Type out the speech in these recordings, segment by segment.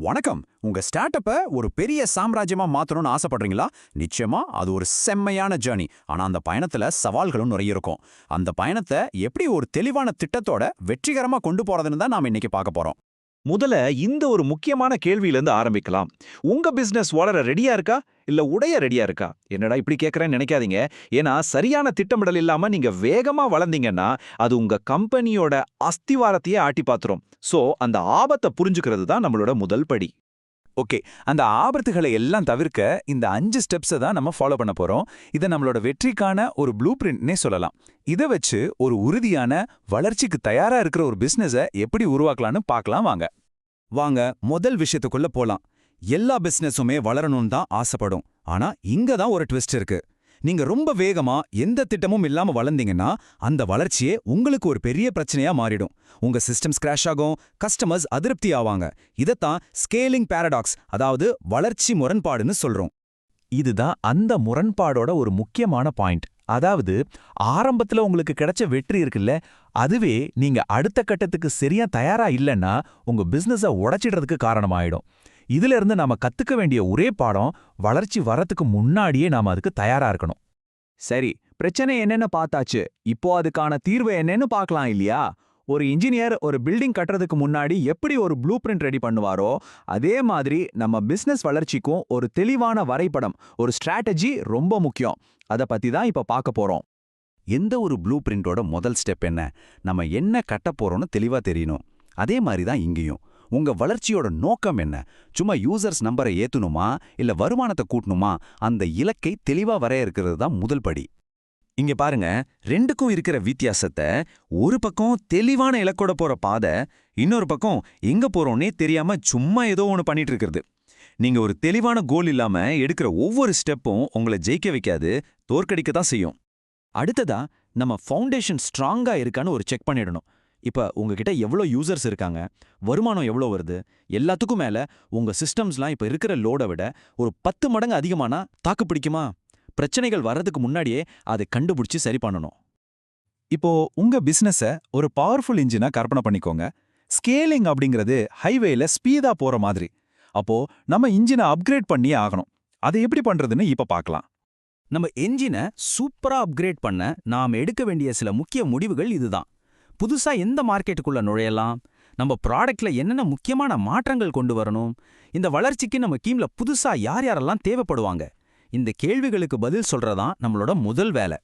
வணக்கம். உங்க ஸ்டார்ட் அப்ப ஒரு பெரிய சாம்ராஜ்யமா மாத்தணும்னு ஆசைப்படுறீங்களா? நிச்சயமா அது ஒரு செம்மையான ஜேர்னி ஆனா அந்த பயணத்துல சவால்களும் நிறைய இருக்கும். அந்த பயணத்தை எப்படி ஒரு தெளிவான திட்டத்தோட வெற்றிகரமா கொண்டு போறதுன்னு தான் நாம இன்னைக்கு பார்க்க போறோம். முதல்ல இந்த ஒரு முக்கியமான கேள்வியிலிருந்து ஆரம்பிக்கலாம். உங்க பிசினஸ் வளர ரெடியா இருக்கா? இல்ல உடைய ரெடியா இருக்கா? என்னடா இப்படி கேக்குறேன்னு நினைக்காதீங்க. ஏன்னா சரியான திட்டமிடல் இல்லாம நீங்க வேகமா வளர்ந்தீங்கன்னா அது உங்க கம்பெனியோட அஸ்திவாரத்தையே ஆட்டி பாத்துரும் சோ அந்த ஆபத்தை புரிஞ்சுக்கிறது தான் நம்மளோட முதல் படி. ஓகே. அந்த ஆபத்துகளை எல்லாம் தவிர்க்க இந்த அஞ்சு ஸ்டெப்ஸை தான் நம்ம ஃபாலோ பண்ண போறோம். இதை நம்மளோட வெற்றிக்கான ஒரு ப்ளூ பிரிண்ட்னே சொல்லலாம். இதை வச்சு ஒரு உறுதியான வளர்ச்சிக்கு தயாரா இருக்கிற ஒரு பிஸ்னஸை எப்படி உருவாக்கலாம்னு பார்க்கலாம் வாங்க. வாங்க முதல் விஷயத்துக்குள்ள போலாம். எல்லா பிசினஸுமே வளரணும்னு தான் ஆசைப்படும். ஆனா இங்க தான் ஒரு ட்விஸ்ட் இருக்கு. நீங்க ரொம்ப வேகமா எந்த திட்டமும் இல்லாம வளர்ந்தீங்கன்னா அந்த வளர்ச்சியே உங்களுக்கு ஒரு பெரிய பிரச்சனையா மாறிடும். உங்க சிஸ்டம்ஸ் கிராஷ் ஆகும் கஸ்டமர்ஸ் அதிருப்தி ஆவாங்க. இதத்தான் ஸ்கேலிங் பாரடாக்ஸ் அதாவது வளர்ச்சி முரண்பாடுன்னு சொல்றோம். இதுதான் அந்த முரண்பாடோட ஒரு முக்கியமான பாயிண்ட் அதாவது ஆரம்பத்துல உங்களுக்கு கிடைச்ச வெற்றி இருக்குல்ல அதுவே நீங்க அடுத்த கட்டத்துக்கு சரியா தயாரா இல்லைன்னா உங்க பிசினஸ உடைச்சிடுறதுக்கு காரணமாயிடும். இதுல இருந்து நாம கத்துக்க வேண்டிய ஒரே பாடம் வளர்ச்சி வரத்துக்கு முன்னாடியே நாம அதுக்கு தயாரா இருக்கணும். சரி பிரச்சனை என்னன்னு பார்த்தாச்சு. இப்போ அதுக்கான தீர்வு என்னன்னு பார்க்கலாம் இல்லையா? ஒரு இன்ஜினியர் ஒரு பில்டிங் கட்டுறதுக்கு முன்னாடி எப்படி ஒரு ப்ளூ பிரிண்ட் ரெடி பண்ணுவாரோ அதே மாதிரி நம்ம பிசினஸ் வளர்ச்சிக்கும் ஒரு தெளிவான வரைபடம் ஒரு ஸ்ட்ராட்டஜி ரொம்ப முக்கியம். அதை பத்தி தான் இப்போ பார்க்க போறோம். எந்த ஒரு ப்ளூ பிரிண்டோட முதல் ஸ்டெப் என்ன? நம்ம என்ன கட்ட போறோம்னு தெளிவா தெரியணும். அதே மாதிரி தான் இங்கேயும். உங்க வளர்ச்சியோட நோக்கம் என்ன? சும்மா யூசர்ஸ் நம்பரை ஏத்தணுமா? இல்ல வருமானத்தை கூட்டணுமா? அந்த இலக்கை தெளிவா வரையறுக்கிறது தான் முதல் படி. இங்க பாருங்க ரெண்டுக்கும் இருக்கிற வித்தியாசத்தை ஒரு பக்கம் தெளிவான இலக்கோட போற பாதை இன்னொரு பக்கம் எங்க போறோம்னே தெரியாம சும்மா ஏதோ ஒன்று பண்ணிட்டு இருக்கிறது. நீங்க ஒரு தெளிவான கோல் இல்லாம எடுக்கிற ஒவ்வொரு ஸ்டெப்பும் உங்களை ஜெயிக்க வைக்காது தோற்கடிக்க தான் செய்யும். அடுத்ததா நம்ம ஃபவுண்டேஷன் ஸ்ட்ராங்கா இருக்கான்னு ஒரு செக் பண்ணிடணும். இப்போ உங்ககிட்ட எவ்வளோ யூசர்ஸ் இருக்காங்க? வருமானம் எவ்வளோ வருது? எல்லாத்துக்கும் மேல உங்க சிஸ்டம்ஸ்லாம் இப்போ இருக்கிற லோடை விட ஒரு பத்து மடங்கு அதிகமானா தாக்கு பிடிக்குமா? பிரச்சனைகள் வர்றதுக்கு முன்னாடியே அதை கண்டுபிடிச்சு சரி பண்ணணும். இப்போ உங்க பிசினஸ ஒரு பவர்ஃபுல் இன்ஜினா கற்பனை பண்ணிக்கோங்க. ஸ்கேலிங் அப்படிங்கிறது ஹைவேல ஸ்பீடா போற மாதிரி. அப்போ நம்ம இன்ஜினை அப்கிரேட் பண்ணியே ஆகணும். அதை எப்படி பண்றதுன்னு இப்ப பார்க்கலாம் நம்ம என்ஜினை சூப்பரா அப்கிரேட் பண்ண நாம் எடுக்க வேண்டிய சில முக்கிய முடிவுகள் இதுதான். புதுசா எந்த மார்க்கெட்டுக்குள்ள நுழையலாம்? நம்ம ப்ராடக்ட்ல என்னென்ன முக்கியமான மாற்றங்கள் கொண்டு வரணும்? இந்த வளர்ச்சிக்கு நம்ம கீம்ல புதுசா யார் யாரெல்லாம் தேவைப்படுவாங்க? இந்த கேள்விகளுக்கு பதில் சொல்றதான் நம்மளோட முதல் வேலை.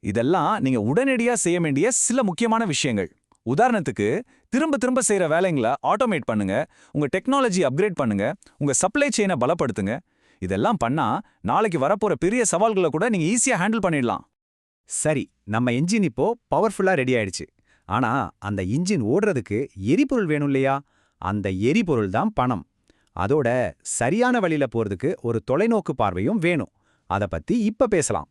இதெல்லாம் நீங்க உடனடியா செய்ய வேண்டிய சில முக்கியமான விஷயங்கள். உதாரணத்துக்கு திரும்ப திரும்ப செய்யற வேலைங்களை ஆட்டோமேட் பண்ணுங்க உங்க டெக்னாலஜி அப்கிரேட் பண்ணுங்க உங்க சப்ளை செயினை பலப்படுத்துங்க. இதெல்லாம் பண்ணா நாளைக்கு வரப்போற பெரிய சவால்களை கூட நீங்க ஈஸியா ஹேண்டில் பண்ணிடலாம். சரி நம்ம என்ஜின் இப்போ பவர்ஃபுல்லா ரெடி ஆயிடுச்சு. ஆனா அந்த இன்ஜின் ஓடுறதுக்கு எரிபொருள் வேணும் இல்லையா? அந்த எரிபொருள் தான் பணம். அதோட சரியான வழியில போறதுக்கு ஒரு தொலைநோக்கு பார்வையும் வேணும். அத பத்தி இப்ப பேசலாம்.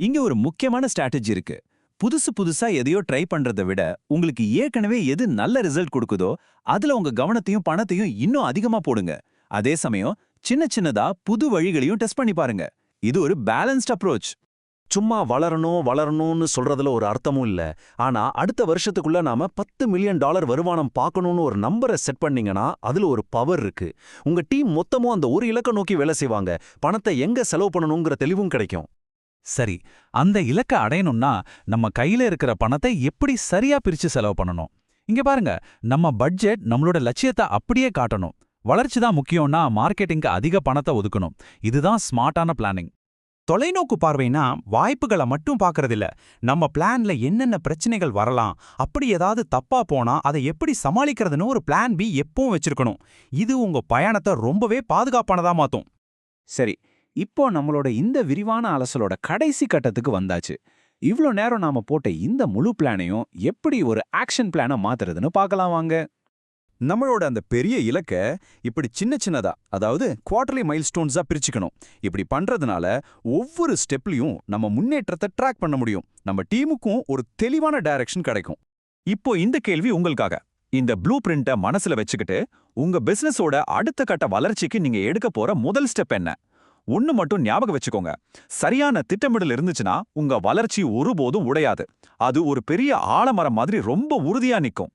இங்க ஒரு முக்கியமான ஸ்ட்ராட்டஜி இருக்கு. புதுசு புதுசா எதையோ ட்ரை பண்றதை விட உங்களுக்கு ஏற்கனவே எது நல்ல ரிசல்ட் கொடுக்குதோ அதுல உங்க கவனத்தையும் பணத்தையும் இன்னும் அதிகமா போடுங்க. அதே சமயம் சின்ன சின்னதா புது வழிகளையும் டெஸ்ட் பண்ணி பாருங்க. இது ஒரு பேலன்ஸ்ட் அப்ரோச். சும்மா வளரணும் வளரணும்னு சொல்றதுல ஒரு அர்த்தமும் இல்ல. ஆனா அடுத்த வருஷத்துக்குள்ள நாம பத்து மில்லியன் டாலர் வருமானம் பார்க்கணும்னு ஒரு நம்பரை செட் பண்ணீங்கன்னா அதுல ஒரு பவர் இருக்கு. உங்க டீம் மொத்தமும் அந்த ஒரு இலக்க நோக்கி வேலை செய்வாங்க. பணத்தை எங்க செலவு பண்ணணுங்கிற தெளிவும் கிடைக்கும். சரி அந்த இலக்கை அடையணும்னா நம்ம கையில இருக்கிற பணத்தை எப்படி சரியா பிரிச்சு செலவு பண்ணணும்? இங்க பாருங்க நம்ம பட்ஜெட் நம்மளோட லட்சியத்தை அப்படியே காட்டணும். வளர்ச்சி தான் முக்கியம்னா மார்க்கெட்டிங்க்கு அதிக பணத்தை ஒதுக்கணும். இதுதான் ஸ்மார்ட்டான பிளானிங். தொலைநோக்கு பார்வைனா வாய்ப்புகளை மட்டும் பார்க்கறதில்ல. நம்ம பிளான்ல என்னென்ன பிரச்சனைகள் வரலாம் அப்படி ஏதாவது தப்பா போனா அதை எப்படி சமாளிக்கிறதுன்னு ஒரு பிளான் பி எப்பவும் வச்சிருக்கணும். இது உங்க பயணத்தை ரொம்பவே பாதுகாப்பானதா மாத்தும். சரி இப்போ நம்மளோட இந்த விரிவான அலசலோட கடைசி கட்டத்துக்கு வந்தாச்சு. இவ்ளோ நேரம் நாம போட்ட இந்த முழு பிளானையும் எப்படி ஒரு ஆக்ஷன் பிளானை மாத்துறதுன்னு பார்க்கலாம் வாங்க. நம்மளோட அந்த பெரிய இலக்க இப்படி சின்ன சின்னதா அதாவது குவார்டர்லி மைல்ஸ்டோன்ஸா பிரிச்சுக்கணும். இப்படி பண்றதுனால ஒவ்வொரு ஸ்டெப்லயும் நம்ம முன்னேற்றத்தை ட்ராக் பண்ண முடியும். நம்ம டீமுக்கும் ஒரு தெளிவான டைரக்ஷன் கிடைக்கும். இப்போ இந்த கேள்வி உங்களுக்காக. இந்த ப்ளூ பிரிண்ட்டை மனசுல வச்சுக்கிட்டு உங்க பிசினஸோட அடுத்த கட்ட வளர்ச்சிக்கு நீங்க எடுக்க போற முதல் ஸ்டெப் என்ன? ஒன்னு மட்டும் ஞாபகம் வச்சுக்கோங்க. சரியான திட்டமிடல் இருந்துச்சுன்னா உங்க வளர்ச்சி ஒருபோதும் உடையாது. அது ஒரு பெரிய ஆலமரம் மாதிரி ரொம்ப உறுதியா நிக்கும்.